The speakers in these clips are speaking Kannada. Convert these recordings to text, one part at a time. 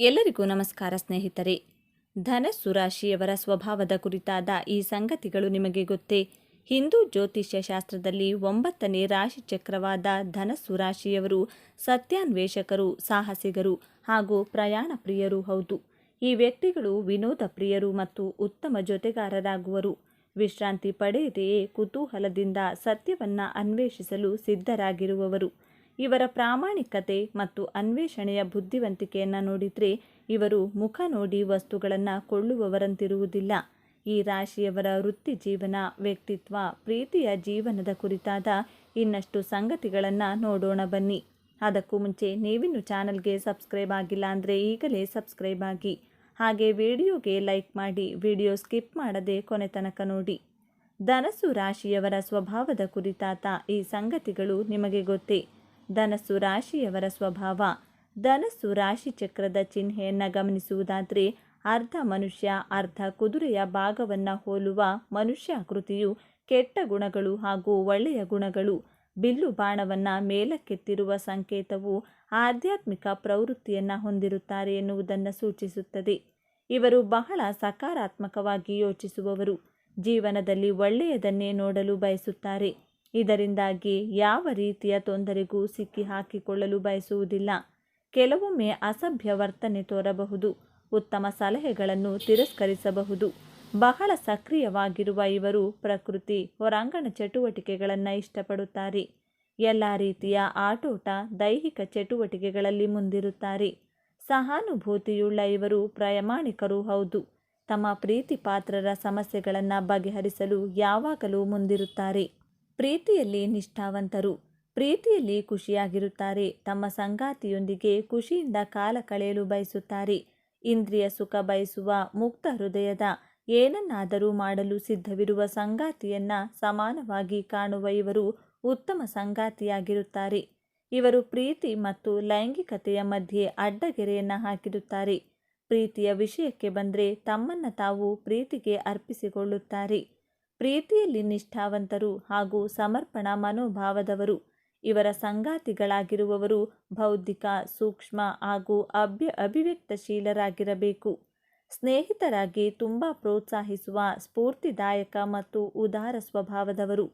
ಎಲ್ಲರಿಗೂ ನಮಸ್ಕಾರ ಸ್ನೇಹಿತರೆ. ಧನಸ್ಸು ರಾಶಿಯವರ ಸ್ವಭಾವದ ಕುರಿತಾದ ಈ ಸಂಗತಿಗಳು ನಿಮಗೆ ಗೊತ್ತೇ. ಹಿಂದೂ ಜ್ಯೋತಿಷ್ಯ ಶಾಸ್ತ್ರದಲ್ಲಿ ಒಂಬತ್ತನೇ ರಾಶಿ ಚಕ್ರವಾದ ಧನಸ್ಸು ರಾಶಿಯವರು ಸತ್ಯಾನ್ವೇಷಕರು, ಸಾಹಸಿಗರು ಹಾಗೂ ಪ್ರಯಾಣ ಪ್ರಿಯರು ಹೌದು. ಈ ವ್ಯಕ್ತಿಗಳು ವಿನೋದ ಪ್ರಿಯರು ಮತ್ತು ಉತ್ತಮ ಜೊತೆಗಾರರಾಗುವರು. ವಿಶ್ರಾಂತಿ ಪಡೆಯದೆಯೇ ಕುತೂಹಲದಿಂದ ಸತ್ಯವನ್ನು ಅನ್ವೇಷಿಸಲು ಸಿದ್ಧರಾಗಿರುವವರು. ಇವರ ಪ್ರಾಮಾಣಿಕತೆ ಮತ್ತು ಅನ್ವೇಷಣೆಯ ಬುದ್ಧಿವಂತಿಕೆಯನ್ನು ನೋಡಿದರೆ ಇವರು ಮುಖ ನೋಡಿ ವಸ್ತುಗಳನ್ನು ಕೊಳ್ಳುವವರಂತಿರುವುದಿಲ್ಲ. ಈ ರಾಶಿಯವರ ವೃತ್ತಿ ಜೀವನ, ವ್ಯಕ್ತಿತ್ವ, ಪ್ರೀತಿಯ ಜೀವನದ ಕುರಿತಾದ ಇನ್ನಷ್ಟು ಸಂಗತಿಗಳನ್ನು ನೋಡೋಣ ಬನ್ನಿ. ಅದಕ್ಕೂ ಮುಂಚೆ ನೀವಿನ್ನು ಚಾನಲ್ಗೆ ಸಬ್ಸ್ಕ್ರೈಬ್ ಆಗಿಲ್ಲ ಅಂದರೆ ಈಗಲೇ ಸಬ್ಸ್ಕ್ರೈಬ್ ಆಗಿ. ಹಾಗೆ ವಿಡಿಯೋಗೆ ಲೈಕ್ ಮಾಡಿ, ವಿಡಿಯೋ ಸ್ಕಿಪ್ ಮಾಡದೆ ಕೊನೆ ತನಕ ನೋಡಿ. ಧನಸು ರಾಶಿಯವರ ಸ್ವಭಾವದ ಕುರಿತಾದ ಈ ಸಂಗತಿಗಳು ನಿಮಗೆ ಗೊತ್ತೇ. ಧನಸ್ಸು ರಾಶಿಯವರ ಸ್ವಭಾವ. ಧನಸ್ಸು ರಾಶಿ ಚಕ್ರದ ಚಿಹ್ನೆಯನ್ನು ಗಮನಿಸುವುದಾದರೆ ಅರ್ಧ ಮನುಷ್ಯ, ಅರ್ಧ ಕುದುರೆಯ ಭಾಗವನ್ನು ಹೋಲುವ ಮನುಷ್ಯಾಕೃತಿಯು ಕೆಟ್ಟ ಗುಣಗಳು ಹಾಗೂ ಒಳ್ಳೆಯ ಗುಣಗಳು. ಬಿಲ್ಲು ಬಾಣವನ್ನು ಮೇಲಕ್ಕೆತ್ತಿರುವ ಸಂಕೇತವು ಆಧ್ಯಾತ್ಮಿಕ ಪ್ರವೃತ್ತಿಯನ್ನು ಹೊಂದಿರುತ್ತಾರೆ ಎನ್ನುವುದನ್ನು ಸೂಚಿಸುತ್ತದೆ. ಇವರು ಬಹಳ ಸಕಾರಾತ್ಮಕವಾಗಿ ಯೋಚಿಸುವವರು. ಜೀವನದಲ್ಲಿ ಒಳ್ಳೆಯದನ್ನೇ ನೋಡಲು ಬಯಸುತ್ತಾರೆ. ಇದರಿಂದಾಗಿ ಯಾವ ರೀತಿಯ ತೊಂದರೆಗೂ ಸಿಕ್ಕಿ ಹಾಕಿಕೊಳ್ಳಲು ಬಯಸುವುದಿಲ್ಲ. ಕೆಲವೊಮ್ಮೆ ಅಸಭ್ಯ ವರ್ತನೆ ತೋರಬಹುದು. ಉತ್ತಮ ಸಲಹೆಗಳನ್ನು ತಿರಸ್ಕರಿಸಬಹುದು. ಬಹಳ ಸಕ್ರಿಯವಾಗಿರುವ ಇವರು ಪ್ರಕೃತಿ, ಹೊರಾಂಗಣ ಚಟುವಟಿಕೆಗಳನ್ನು ಇಷ್ಟಪಡುತ್ತಾರೆ. ಎಲ್ಲ ರೀತಿಯ ಆಟೋಟ, ದೈಹಿಕ ಚಟುವಟಿಕೆಗಳಲ್ಲಿ ಮುಂದಿರುತ್ತಾರೆ. ಸಹಾನುಭೂತಿಯುಳ್ಳ ಇವರು ಪ್ರಾಮಾಣಿಕರು ಹೌದು. ತಮ್ಮ ಪ್ರೀತಿ ಪಾತ್ರರ ಸಮಸ್ಯೆಗಳನ್ನು ಬಗೆಹರಿಸಲು ಯಾವಾಗಲೂ ಮುಂದಿರುತ್ತಾರೆ. ಪ್ರೀತಿಯಲ್ಲಿ ನಿಷ್ಠಾವಂತರು. ಪ್ರೀತಿಯಲ್ಲಿ ಖುಷಿಯಾಗಿರುತ್ತಾರೆ. ತಮ್ಮ ಸಂಗಾತಿಯೊಂದಿಗೆ ಖುಷಿಯಿಂದ ಕಾಲ ಕಳೆಯಲು ಬಯಸುತ್ತಾರೆ. ಇಂದ್ರಿಯ ಸುಖ ಬಯಸುವ ಮುಕ್ತ ಹೃದಯದ ಏನನ್ನಾದರೂ ಮಾಡಲು ಸಿದ್ಧವಿರುವ ಸಂಗಾತಿಯನ್ನ ಸಮಾನವಾಗಿ ಕಾಣುವ ಇವರು ಉತ್ತಮ ಸಂಗಾತಿಯಾಗಿರುತ್ತಾರೆ. ಇವರು ಪ್ರೀತಿ ಮತ್ತು ಲೈಂಗಿಕತೆಯ ಮಧ್ಯೆ ಅಡ್ಡಗೆರೆಯನ್ನು ಹಾಕಿರುತ್ತಾರೆ. ಪ್ರೀತಿಯ ವಿಷಯಕ್ಕೆ ಬಂದರೆ ತಮ್ಮನ್ನು ತಾವು ಪ್ರೀತಿಗೆ ಅರ್ಪಿಸಿಕೊಳ್ಳುತ್ತಾರೆ. ಪ್ರೀತಿಯಲ್ಲಿ ನಿಷ್ಠಾವಂತರು ಹಾಗೂ ಸಮರ್ಪಣಾ ಮನೋಭಾವದವರು. ಇವರ ಸಂಗಾತಿಗಳಾಗಿರುವವರು ಬೌದ್ಧಿಕ, ಸೂಕ್ಷ್ಮ ಹಾಗೂ ಅಭ್ಯ, ಅಭಿವ್ಯಕ್ತಶೀಲರಾಗಿರಬೇಕು. ಸ್ನೇಹಿತರಾಗಿ ತುಂಬ ಪ್ರೋತ್ಸಾಹಿಸುವ, ಸ್ಫೂರ್ತಿದಾಯಕ ಮತ್ತು ಉದಾರ ಸ್ವಭಾವದವರು.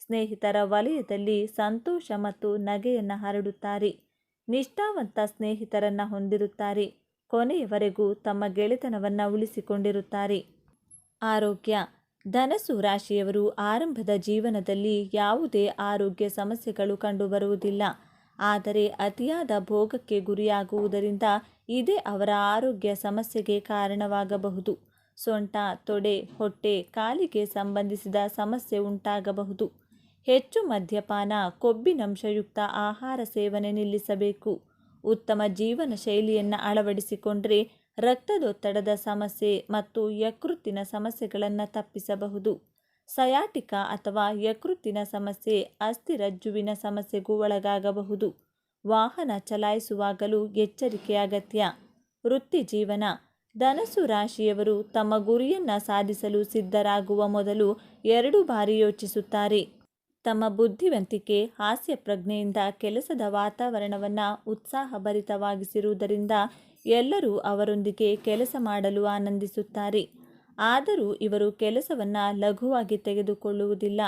ಸ್ನೇಹಿತರ ವಲಯದಲ್ಲಿ ಸಂತೋಷ ಮತ್ತು ನಗೆಯನ್ನು ಹರಡುತ್ತಾರೆ. ನಿಷ್ಠಾವಂತ ಸ್ನೇಹಿತರನ್ನು ಹೊಂದಿರುತ್ತಾರೆ. ಕೊನೆಯವರೆಗೂ ತಮ್ಮ ಗೆಳೆತನವನ್ನು ಉಳಿಸಿಕೊಂಡಿರುತ್ತಾರೆ. ಆರೋಗ್ಯ ಧನಸ್ಸು ರಾಶಿಯವರು ಆರಂಭದ ಜೀವನದಲ್ಲಿ ಯಾವುದೇ ಆರೋಗ್ಯ ಸಮಸ್ಯೆಗಳು ಕಂಡುಬರುವುದಿಲ್ಲ. ಆದರೆ ಅತಿಯಾದ ಭೋಗಕ್ಕೆ ಗುರಿಯಾಗುವುದರಿಂದ ಇದೇ ಅವರ ಆರೋಗ್ಯ ಸಮಸ್ಯೆಗೆ ಕಾರಣವಾಗಬಹುದು. ಸೊಂಟ, ತೊಡೆ, ಹೊಟ್ಟೆ, ಕಾಲಿಗೆ ಸಂಬಂಧಿಸಿದ ಸಮಸ್ಯೆ ಉಂಟಾಗಬಹುದು. ಹೆಚ್ಚು ಮದ್ಯಪಾನ, ಕೊಬ್ಬಿನಂಶಯುಕ್ತ ಆಹಾರ ಸೇವನೆ ನಿಲ್ಲಿಸಬೇಕು. ಉತ್ತಮ ಜೀವನ ಶೈಲಿಯನ್ನು ಅಳವಡಿಸಿಕೊಂಡರೆ ರಕ್ತದೊತ್ತಡದ ಸಮಸ್ಯೆ ಮತ್ತು ಯಕೃತ್ತಿನ ಸಮಸ್ಯೆಗಳನ್ನು ತಪ್ಪಿಸಬಹುದು. ಸಯಾಟಿಕ ಅಥವಾ ಯಕೃತ್ತಿನ ಸಮಸ್ಯೆ ಅಸ್ಥಿರಜ್ಜುವಿನ ಸಮಸ್ಯೆಗೂ ಒಳಗಾಗಬಹುದು. ವಾಹನ ಚಲಾಯಿಸುವಾಗಲೂ ಎಚ್ಚರಿಕೆ ಅಗತ್ಯ. ವೃತ್ತಿ ಜೀವನ. ಧನಸ್ಸು ರಾಶಿಯವರು ತಮ್ಮ ಗುರಿಯನ್ನು ಸಾಧಿಸಲು ಸಿದ್ಧರಾಗುವ ಮೊದಲು ಎರಡು ಬಾರಿ ಯೋಚಿಸುತ್ತಾರೆ. ತಮ್ಮ ಬುದ್ಧಿವಂತಿಕೆ ಹಾಸ್ಯ ಪ್ರಜ್ಞೆಯಿಂದ ಕೆಲಸದ ವಾತಾವರಣವನ್ನು ಉತ್ಸಾಹಭರಿತವಾಗಿಸಿರುವುದರಿಂದ ಎಲ್ಲರೂ ಅವರೊಂದಿಗೆ ಕೆಲಸ ಮಾಡಲು ಆನಂದಿಸುತ್ತಾರೆ. ಆದರೂ ಇವರು ಕೆಲಸವನ್ನು ಲಘುವಾಗಿ ತೆಗೆದುಕೊಳ್ಳುವುದಿಲ್ಲ.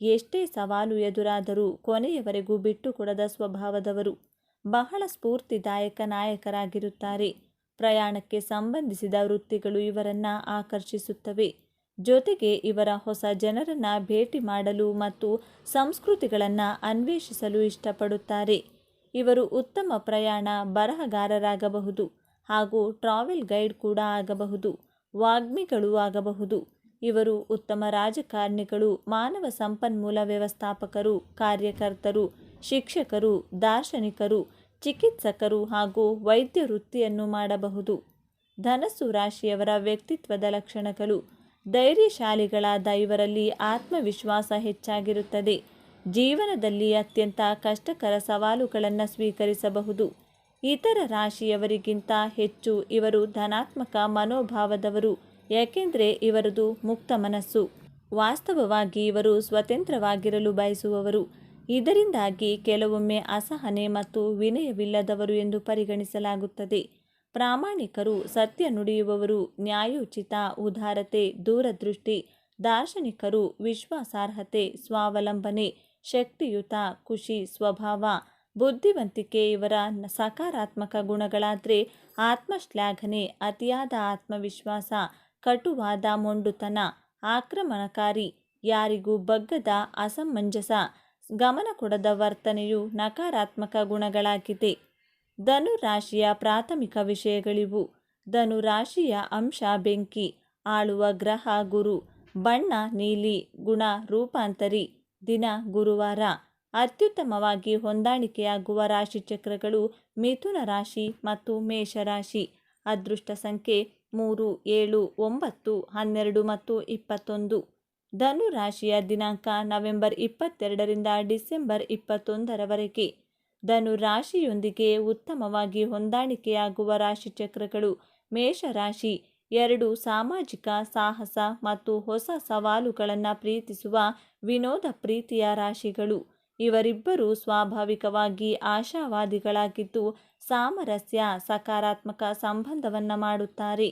ಎಷ್ಟೇ ಸವಾಲು ಎದುರಾದರೂ ಕೊನೆಯವರೆಗೂ ಬಿಟ್ಟುಕೊಡದ ಸ್ವಭಾವದವರು. ಬಹಳ ಸ್ಫೂರ್ತಿದಾಯಕ ನಾಯಕರಾಗಿರುತ್ತಾರೆ. ಪ್ರಯಾಣಕ್ಕೆ ಸಂಬಂಧಿಸಿದ ವೃತ್ತಿಗಳು ಇವರನ್ನು ಆಕರ್ಷಿಸುತ್ತವೆ. ಜೊತೆಗೆ ಇವರ ಹೊಸ ಜನರನ್ನು ಭೇಟಿ ಮಾಡಲು ಮತ್ತು ಸಂಸ್ಕೃತಿಗಳನ್ನು ಅನ್ವೇಷಿಸಲು ಇಷ್ಟಪಡುತ್ತಾರೆ. ಇವರು ಉತ್ತಮ ಪ್ರಯಾಣ ಬರಹಗಾರರಾಗಬಹುದು. ಹಾಗೂ ಟ್ರಾವೆಲ್ ಗೈಡ್ ಕೂಡ ಆಗಬಹುದು, ವಾಗ್ಮಿಗಳು ಆಗಬಹುದು. ಇವರು ಉತ್ತಮ ರಾಜಕಾರಣಿಗಳು, ಮಾನವ ಸಂಪನ್ಮೂಲ ವ್ಯವಸ್ಥಾಪಕರು, ಕಾರ್ಯಕರ್ತರು, ಶಿಕ್ಷಕರು, ದಾರ್ಶನಿಕರು, ಚಿಕಿತ್ಸಕರು ಹಾಗೂ ವೈದ್ಯ ವೃತ್ತಿಯನ್ನು ಮಾಡಬಹುದು. ಧನಸ್ಸು ರಾಶಿಯವರ ವ್ಯಕ್ತಿತ್ವದ ಲಕ್ಷಣಗಳು, ಧೈರ್ಯಶಾಲಿಗಳಾದ ಇವರಲ್ಲಿ ಆತ್ಮವಿಶ್ವಾಸ ಹೆಚ್ಚಾಗಿರುತ್ತದೆ. ಜೀವನದಲ್ಲಿ ಅತ್ಯಂತ ಕಷ್ಟಕರ ಸವಾಲುಗಳನ್ನು ಸ್ವೀಕರಿಸಬಹುದು. ಇತರ ರಾಶಿಯವರಿಗಿಂತ ಹೆಚ್ಚು ಇವರು ಧನಾತ್ಮಕ ಮನೋಭಾವದವರು ಏಕೆಂದರೆ ಇವರದು ಮುಕ್ತ ಮನಸ್ಸು. ವಾಸ್ತವವಾಗಿ ಇವರು ಸ್ವತಂತ್ರವಾಗಿರಲು ಬಯಸುವವರು. ಇದರಿಂದಾಗಿ ಕೆಲವೊಮ್ಮೆ ಅಸಹನೆ ಮತ್ತು ವಿನಯವಿಲ್ಲದವರು ಎಂದು ಪರಿಗಣಿಸಲಾಗುತ್ತದೆ. ಪ್ರಾಮಾಣಿಕರು ಸತ್ಯ ನುಡಿಯುವವರು, ನ್ಯಾಯೋಚಿತ, ಉದಾರತೆ, ದೂರದೃಷ್ಟಿ, ದಾರ್ಶನಿಕರು ವಿಶ್ವಾಸಾರ್ಹತೆ, ಸ್ವಾವಲಂಬನೆ, ಶಕ್ತಿಯುತ, ಖುಷಿ, ಸ್ವಭಾವ ಬುದ್ಧಿವಂತಿಕೆ ಇವರ ಸಕಾರಾತ್ಮಕ ಗುಣಗಳಾದರೆ ಆತ್ಮಶ್ಲಾಘನೆ, ಅತಿಯಾದ ಆತ್ಮವಿಶ್ವಾಸ, ಕಟುವಾದ ಮೊಂಡುತನ, ಆಕ್ರಮಣಕಾರಿ, ಯಾರಿಗೂ ಬಗ್ಗದ ಅಸಮಂಜಸ, ಗಮನ ಕೊಡದ ವರ್ತನೆಯು ನಕಾರಾತ್ಮಕ ಗುಣಗಳಾಗಿದೆ. ಧನು ರಾಶಿಯ ಪ್ರಾಥಮಿಕ ವಿಷಯಗಳಿವು. ಧನು ರಾಶಿಯ ಅಂಶ ಬೆಂಕಿ, ಆಳುವ ಗ್ರಹ ಗುರು, ಬಣ್ಣ ನೀಲಿ, ಗುಣ ರೂಪಾಂತರಿ, ದಿನ ಗುರುವಾರ. ಅತ್ಯುತ್ತಮವಾಗಿ ಹೊಂದಾಣಿಕೆಯಾಗುವ ರಾಶಿಚಕ್ರಗಳು ಮಿಥುನ ರಾಶಿ ಮತ್ತು ಮೇಷರಾಶಿ ಅದೃಷ್ಟ ಸಂಖ್ಯೆ ಮೂರು, ಏಳು, ಒಂಬತ್ತು, ಹನ್ನೆರಡು ಮತ್ತು ಇಪ್ಪತ್ತೊಂದು. ಧನು ರಾಶಿಯ ದಿನಾಂಕ ನವೆಂಬರ್ ಇಪ್ಪತ್ತೆರಡರಿಂದ ಡಿಸೆಂಬರ್ ಇಪ್ಪತ್ತೊಂದರವರೆಗೆ. ಧನು ರಾಶಿಯೊಂದಿಗೆ ಉತ್ತಮವಾಗಿ ಹೊಂದಾಣಿಕೆಯಾಗುವ ರಾಶಿಚಕ್ರಗಳು ಮೇಷರಾಶಿ ಎರಡು, ಸಾಮಾಜಿಕ ಸಾಹಸ ಮತ್ತು ಹೊಸ ಸವಾಲುಗಳನ್ನು ಪ್ರೀತಿಸುವ ವಿನೋದ ಪ್ರೀತಿಯ ರಾಶಿಗಳು. ಇವರಿಬ್ಬರು ಸ್ವಾಭಾವಿಕವಾಗಿ ಆಶಾವಾದಿಗಳಾಗಿದ್ದು ಸಾಮರಸ್ಯ, ಸಕಾರಾತ್ಮಕ ಸಂಬಂಧವನ್ನು ಮಾಡುತ್ತಾರೆ.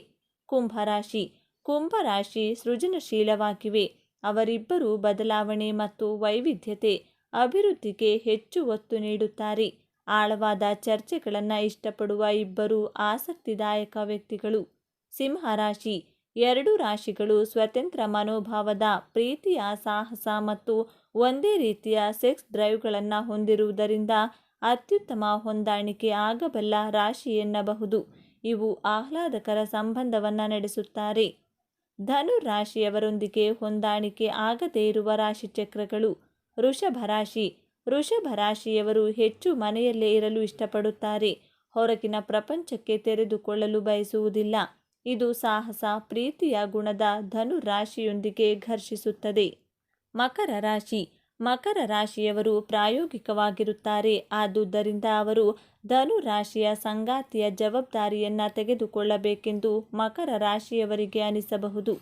ಕುಂಭರಾಶಿ ಕುಂಭರಾಶಿ ಸೃಜನಶೀಲವಾಗಿವೆ. ಅವರಿಬ್ಬರು ಬದಲಾವಣೆ ಮತ್ತು ವೈವಿಧ್ಯತೆ, ಅಭಿವೃದ್ಧಿಗೆ ಹೆಚ್ಚು ಒತ್ತು ನೀಡುತ್ತಾರೆ. ಆಳವಾದ ಚರ್ಚೆಗಳನ್ನು ಇಷ್ಟಪಡುವ ಇಬ್ಬರು ಆಸಕ್ತಿದಾಯಕ ವ್ಯಕ್ತಿಗಳು. ಸಿಂಹರಾಶಿ ಎರಡು ರಾಶಿಗಳು ಸ್ವತಂತ್ರ ಮನೋಭಾವದ, ಪ್ರೀತಿಯ ಸಾಹಸ ಮತ್ತು ಒಂದೇ ರೀತಿಯ ಸೆಕ್ಸ್ ಡ್ರೈವ್ಗಳನ್ನು ಹೊಂದಿರುವುದರಿಂದ ಅತ್ಯುತ್ತಮ ಹೊಂದಾಣಿಕೆ ಆಗಬಲ್ಲ ರಾಶಿ ಎನ್ನಬಹುದು. ಇವು ಆಹ್ಲಾದಕರ ಸಂಬಂಧವನ್ನು ನಡೆಸುತ್ತಾರೆ. ಧನು ರಾಶಿಯವರೊಂದಿಗೆ ಹೊಂದಾಣಿಕೆ ಆಗದೇ ಇರುವ ರಾಶಿಚಕ್ರಗಳು. ವೃಷಭ ರಾಶಿ. ವೃಷಭ ರಾಶಿಯವರು ಹೆಚ್ಚು ಮನೆಯಲ್ಲೇ ಇರಲು ಇಷ್ಟಪಡುತ್ತಾರೆ. ಹೊರಗಿನ ಪ್ರಪಂಚಕ್ಕೆ ತೆರೆದುಕೊಳ್ಳಲು ಬಯಸುವುದಿಲ್ಲ. ಇದು ಸಾಹಸ, ಪ್ರೀತಿಯ ಗುಣದ ಧನು ರಾಶಿಯೊಂದಿಗೆ ಘರ್ಷಿಸುತ್ತದೆ. ಮಕರ ರಾಶಿ. ಮಕರ ರಾಶಿಯವರು ಪ್ರಾಯೋಗಿಕವಾಗಿರುತ್ತಾರೆ. ಆದುದರಿಂದ ಅವರು ಧನು ರಾಶಿಯ ಸಂಗಾತಿಯ ಜವಾಬ್ದಾರಿಯನ್ನು ತೆಗೆದುಕೊಳ್ಳಬೇಕೆಂದು ಮಕರ ರಾಶಿಯವರಿಗೆ ಅನಿಸಬಹುದು.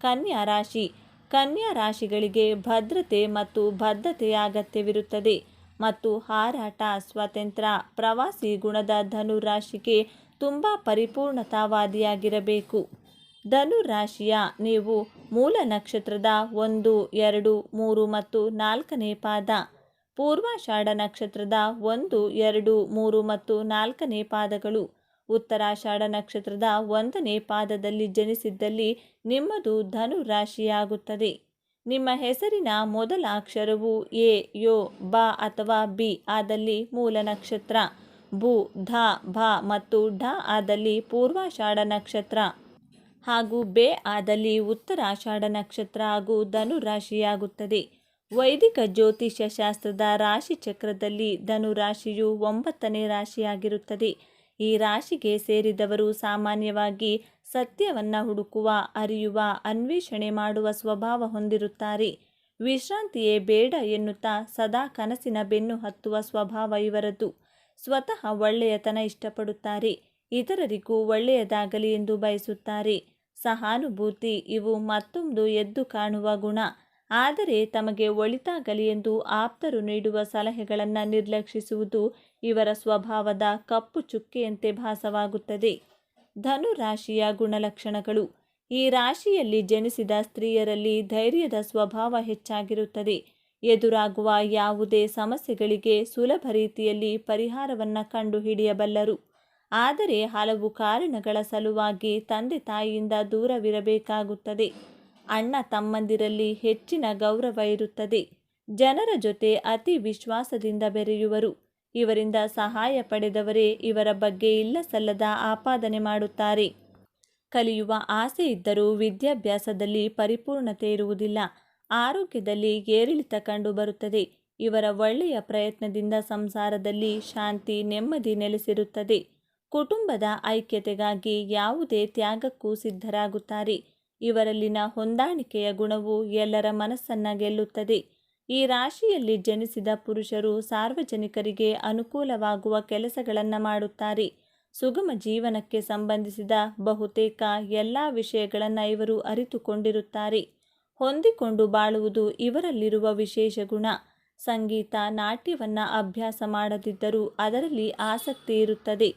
ಕನ್ಯಾ ರಾಶಿ. ಕನ್ಯಾ ರಾಶಿಗಳಿಗೆ ಭದ್ರತೆ ಮತ್ತು ಬದ್ಧತೆಯ ಅಗತ್ಯವಿರುತ್ತದೆ. ಮತ್ತು ಹಾರಾಟ ಸ್ವಾತಂತ್ರ್ಯ ಪ್ರವಾಸಿ ಗುಣದ ಧನು ರಾಶಿಗೆ ತುಂಬ ಪರಿಪೂರ್ಣತಾವಾದಿಯಾಗಿರಬೇಕು. ಧನು ರಾಶಿಯ ನೀವು ಮೂಲ ನಕ್ಷತ್ರದ ಒಂದು, ಎರಡು, ಮೂರು ಮತ್ತು ನಾಲ್ಕನೇ ಪಾದ. ಪೂರ್ವಾಷಾಢ ನಕ್ಷತ್ರದ ಒಂದು, ಎರಡು, ಮೂರು ಮತ್ತು ನಾಲ್ಕನೇ ಪಾದಗಳು. ಉತ್ತರಾಷಾಢ ನಕ್ಷತ್ರದ ಒಂದನೇ ಪಾದದಲ್ಲಿ ಜನಿಸಿದ್ದಲ್ಲಿ ನಿಮ್ಮದು ಧನು ರಾಶಿಯಾಗುತ್ತದೆ. ನಿಮ್ಮ ಹೆಸರಿನ ಮೊದಲ ಅಕ್ಷರವು ಎ, ಯೋ, ಬ ಅಥವಾ ಬಿ ಆದಲ್ಲಿ ಮೂಲ ನಕ್ಷತ್ರ. ಬು ಧ, ಭ ಮತ್ತು ಢ ಆದಲ್ಲಿ ಪೂರ್ವಾಷಾಢ ನಕ್ಷತ್ರ ಹಾಗೂ ಬೆ ಆದಲ್ಲಿ ಉತ್ತರಾಷಾಢ ನಕ್ಷತ್ರ ಹಾಗೂ ಧನು ರಾಶಿಯಾಗುತ್ತದೆ ವೈದಿಕ ಜ್ಯೋತಿಷ್ಯ ಶಾಸ್ತ್ರದ ರಾಶಿ ಚಕ್ರದಲ್ಲಿ ಧನು ರಾಶಿಯು ಒಂಬತ್ತನೇ ರಾಶಿಯಾಗಿರುತ್ತದೆ. ಈ ರಾಶಿಗೆ ಸೇರಿದವರು ಸಾಮಾನ್ಯವಾಗಿ ಸತ್ಯವನ್ನು ಹುಡುಕುವ, ಅರಿಯುವ, ಅನ್ವೇಷಣೆ ಮಾಡುವ ಸ್ವಭಾವ ಹೊಂದಿರುತ್ತಾರೆ. ವಿಶ್ರಾಂತಿಯೇ ಬೇಡ ಎನ್ನುತ್ತಾ ಸದಾ ಕನಸಿನ ಬೆನ್ನು ಹತ್ತುವ ಸ್ವಭಾವ ಇವರದ್ದು ಸ್ವತಃ ಒಳ್ಳೆಯತನ ಇಷ್ಟಪಡುತ್ತಾರೆ. ಇತರರಿಗೂ ಒಳ್ಳೆಯದಾಗಲಿ ಎಂದು ಬಯಸುತ್ತಾರೆ. ಸಹಾನುಭೂತಿ ಇವು ಮತ್ತೊಂದು ಎದ್ದು ಕಾಣುವ ಗುಣ. ಆದರೆ ತಮಗೆ ಒಳಿತಾಗಲಿ ಎಂದು ಆಪ್ತರು ನೀಡುವ ಸಲಹೆಗಳನ್ನು ನಿರ್ಲಕ್ಷಿಸುವುದು ಇವರ ಸ್ವಭಾವದ ಕಪ್ಪು ಚುಕ್ಕೆಯಂತೆ ಭಾಸವಾಗುತ್ತದೆ. ಧನು ರಾಶಿಯ ಗುಣಲಕ್ಷಣಗಳು. ಈ ರಾಶಿಯಲ್ಲಿ ಜನಿಸಿದ ಸ್ತ್ರೀಯರಲ್ಲಿ ಧೈರ್ಯದ ಸ್ವಭಾವ ಹೆಚ್ಚಾಗಿರುತ್ತದೆ. ಎದುರಾಗುವ ಯಾವುದೇ ಸಮಸ್ಯೆಗಳಿಗೆ ಸುಲಭ ರೀತಿಯಲ್ಲಿ ಪರಿಹಾರವನ್ನು ಕಂಡುಹಿಡಿಯಬಲ್ಲರು. ಆದರೆ ಹಲವು ಕಾರಣಗಳ ಸಲುವಾಗಿ ತಂದೆ ತಾಯಿಯಿಂದ ದೂರವಿರಬೇಕಾಗುತ್ತದೆ. ಅಣ್ಣ ತಮ್ಮಂದಿರಲ್ಲಿ ಹೆಚ್ಚಿನ ಗೌರವ ಇರುತ್ತದೆ. ಜನರ ಜೊತೆ ಅತಿ ವಿಶ್ವಾಸದಿಂದ ಬೆರೆಯುವರು. ಇವರಿಂದ ಸಹಾಯ ಪಡೆದವರೇ ಇವರ ಬಗ್ಗೆ ಇಲ್ಲ ಸಲ್ಲದ ಆಪಾದನೆ ಮಾಡುತ್ತಾರೆ. ಕಲಿಯುವ ಆಸೆ ಇದ್ದರೂ ವಿದ್ಯಾಭ್ಯಾಸದಲ್ಲಿ ಪರಿಪೂರ್ಣತೆ ಇರುವುದಿಲ್ಲ. ಆರೋಗ್ಯದಲ್ಲಿ ಏರಿಳಿತ ಕಂಡುಬರುತ್ತದೆ ಇವರ ಒಳ್ಳೆಯ ಪ್ರಯತ್ನದಿಂದ ಸಂಸಾರದಲ್ಲಿ ಶಾಂತಿ, ನೆಮ್ಮದಿ ನೆಲೆಸಿರುತ್ತದೆ. ಕುಟುಂಬದ ಐಕ್ಯತೆಗಾಗಿ ಯಾವುದೇ ತ್ಯಾಗಕ್ಕೂ ಸಿದ್ಧರಾಗುತ್ತಾರೆ. ಇವರಲ್ಲಿನ ಹೊಂದಾಣಿಕೆಯ ಗುಣವು ಎಲ್ಲರ ಮನಸ್ಸನ್ನ ಗೆಲ್ಲುತ್ತದೆ. ಈ ರಾಶಿಯಲ್ಲಿ ಜನಿಸಿದ ಪುರುಷರು ಸಾರ್ವಜನಿಕರಿಗೆ ಅನುಕೂಲವಾಗುವ ಕೆಲಸಗಳನ್ನು ಮಾಡುತ್ತಾರೆ. ಸುಗಮ ಜೀವನಕ್ಕೆ ಸಂಬಂಧಿಸಿದ ಬಹುತೇಕ ಎಲ್ಲ ವಿಷಯಗಳನ್ನು ಇವರು ಅರಿತುಕೊಂಡಿರುತ್ತಾರೆ. ಹೊಂದಿಕೊಂಡು ಬಾಳುವುದು ಇವರಲ್ಲಿರುವ ವಿಶೇಷ ಗುಣ. ಸಂಗೀತ, ನಾಟ್ಯವನ್ನು ಅಭ್ಯಾಸ ಮಾಡದಿದ್ದರೂ ಅದರಲ್ಲಿ ಆಸಕ್ತಿ ಇರುತ್ತದೆ.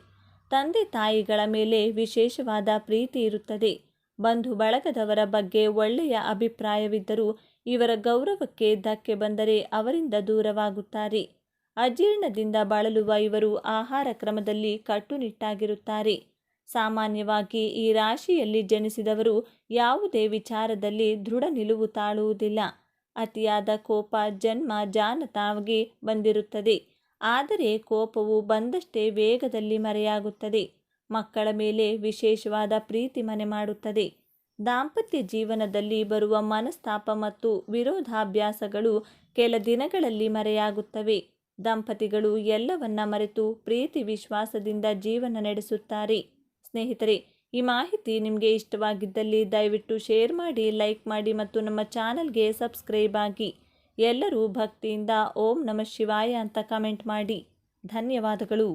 ತಂದೆ ತಾಯಿಗಳ ಮೇಲೆ ವಿಶೇಷವಾದ ಪ್ರೀತಿ ಇರುತ್ತದೆ. ಬಂಧು ಬಳಗದವರ ಬಗ್ಗೆ ಒಳ್ಳೆಯ ಅಭಿಪ್ರಾಯವಿದ್ದರೂ ಇವರ ಗೌರವಕ್ಕೆ ಧಕ್ಕೆ ಬಂದರೆ ಅವರಿಂದ ದೂರವಾಗುತ್ತಾರೆ. ಅಜೀರ್ಣದಿಂದ ಬಳಲುವ ಇವರು ಆಹಾರ ಕ್ರಮದಲ್ಲಿ ಕಟ್ಟುನಿಟ್ಟಾಗಿರುತ್ತಾರೆ. ಸಾಮಾನ್ಯವಾಗಿ ಈ ರಾಶಿಯಲ್ಲಿ ಜನಿಸಿದವರು ಯಾವುದೇ ವಿಚಾರದಲ್ಲಿ ದೃಢ ನಿಲುವು ತಾಳುವುದಿಲ್ಲ. ಅತಿಯಾದ ಕೋಪ, ಜನ್ಮ ಜಾನತಾಗಿ ಬಂದಿರುತ್ತದೆ. ಆದರೆ ಕೋಪವು ಬಂದಷ್ಟೇ ವೇಗದಲ್ಲಿ ಮರೆಯಾಗುತ್ತದೆ. ಮಕ್ಕಳ ಮೇಲೆ ವಿಶೇಷವಾದ ಪ್ರೀತಿ ಮನೆ ಮಾಡುತ್ತದೆ. ದಾಂಪತ್ಯ ಜೀವನದಲ್ಲಿ ಬರುವ ಮನಸ್ತಾಪ ಮತ್ತು ವಿರೋಧಾಭ್ಯಾಸಗಳು ಕೆಲ ದಿನಗಳಲ್ಲಿ ಮರೆಯಾಗುತ್ತವೆ. ದಂಪತಿಗಳು ಎಲ್ಲವನ್ನ ಮರೆತು ಪ್ರೀತಿ ವಿಶ್ವಾಸದಿಂದ ಜೀವನ ನಡೆಸುತ್ತಾರೆ. ಸ್ನೇಹಿತರೆ, ಈ ಮಾಹಿತಿ ನಿಮಗೆ ಇಷ್ಟವಾಗಿದ್ದಲ್ಲಿ ದಯವಿಟ್ಟು ಶೇರ್ ಮಾಡಿ, ಲೈಕ್ ಮಾಡಿ ಮತ್ತು ನಮ್ಮ ಚಾನಲ್ಗೆ ಸಬ್ಸ್ಕ್ರೈಬ್ ಆಗಿ. ಎಲ್ಲರೂ ಭಕ್ತಿಯಿಂದ ಓಂ ನಮಃ ಶಿವಾಯ ಅಂತ ಕಮೆಂಟ್ ಮಾಡಿ. ಧನ್ಯವಾದಗಳು.